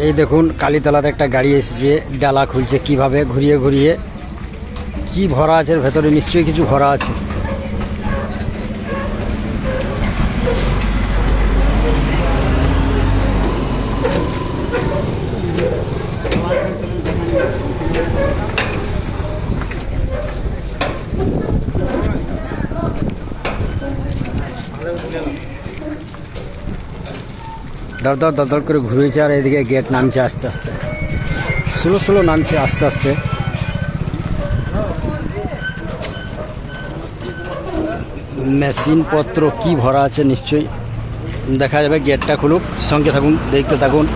এই দেখুন, কালীতলাতে একটা গাড়ি এসেছে, ডালা খুলছে কীভাবে, ঘুরিয়ে ঘুরিয়ে। কি ভরা আছে ভেতরে? নিশ্চয়ই কিছু ভরা আছে। দর দরদর দর দর করে ঘুরেছে আর এদিকে গেট নামছে আস্তে আস্তে। স্লো স্লো নামছে আস্তে আস্তে। মেশিন পত্র কি ভরা আছে নিশ্চয়ই। দেখা যাবে গেটটা খুলুক, সঙ্গে থাকুন, দেখতে থাকুন।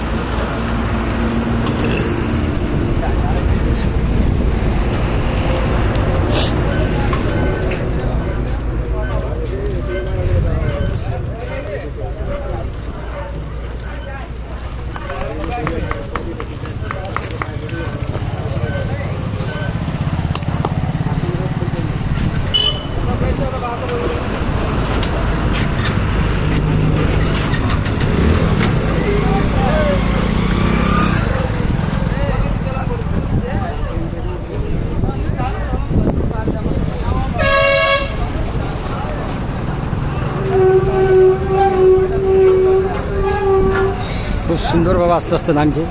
খুব সুন্দরভাবে আস্তে আস্তে নামছে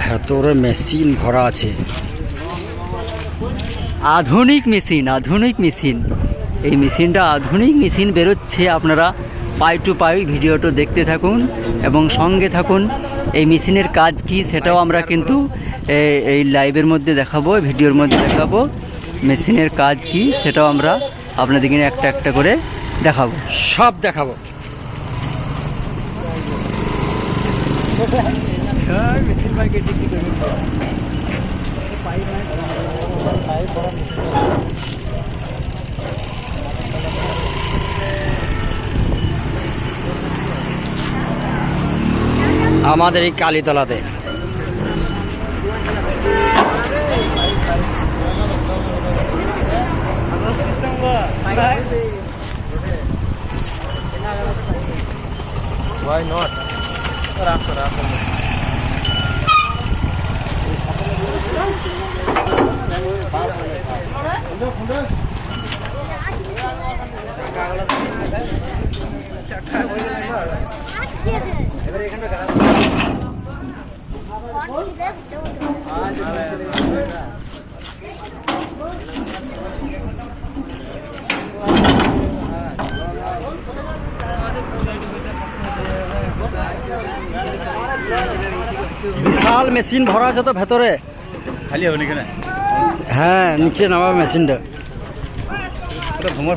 ভেতরে মেশিন ভরা আছে আধুনিক মেশিন আধুনিক মেশিন এই মেশিনটা আধুনিক মেশিন বেরোচ্ছে, আপনারা পাই টু পাই ভিডিওটা দেখতে থাকুন এবং সঙ্গে থাকুন। এই মেশিনের কাজ কি সেটাও আমরা কিন্তু এই লাইভের মধ্যে দেখাবো, ভিডিওর মধ্যে দেখাবো। মেশিনের কাজ কি সেটাও আমরা আপনাদেরকে একটা একটা করে দেখাবো। সব দেখাবো। আমাদের এই কালীতলাতে Why not? রাখো রাখো বিশাল মেশিন ভরা আছে তো ভেতরে। খালি হবে নাকি না? হ্যাঁ নিচে নামা মেশিনটা। ওটা ভ্রমর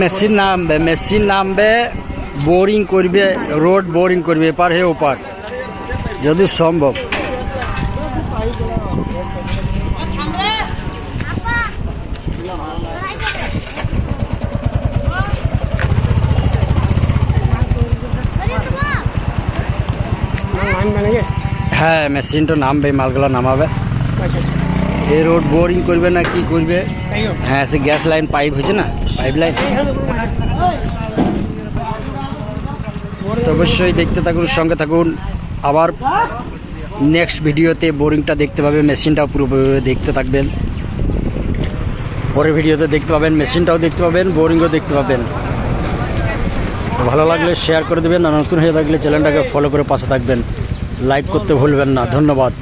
মেশিন নামবে মেশিন নামবে বোরিং করবে রোড বোরিং করবে এপার হে ওপার। যদি সম্ভব। হ্যাঁ মেশিনটা নামবে মালগুলো নামাবে। এই রোড বোরিং করবে না কি করবে? হ্যাঁ সে গ্যাস লাইন পাইপ হয়েছে না? Pipe line? তো অবশ্যই দেখতে থাকুন সঙ্গে থাকুন। আবার নেক্সট ভিডিওতে বোরিংটা দেখতে পাবেন মেশিনটাও পুরোপুরি দেখতে থাকবেন। পরের ভিডিওতে দেখতে পাবেন মেশিনটাও দেখতে পাবেন বোরিংও দেখতে পাবেন। ভালো লাগলে শেয়ার করে দেবেন আর নতুন হয়ে থাকলে চ্যানেলটাকে ফলো করে পাশে থাকবেন। লাইক করতে ভুলবেন না ধন্যবাদ।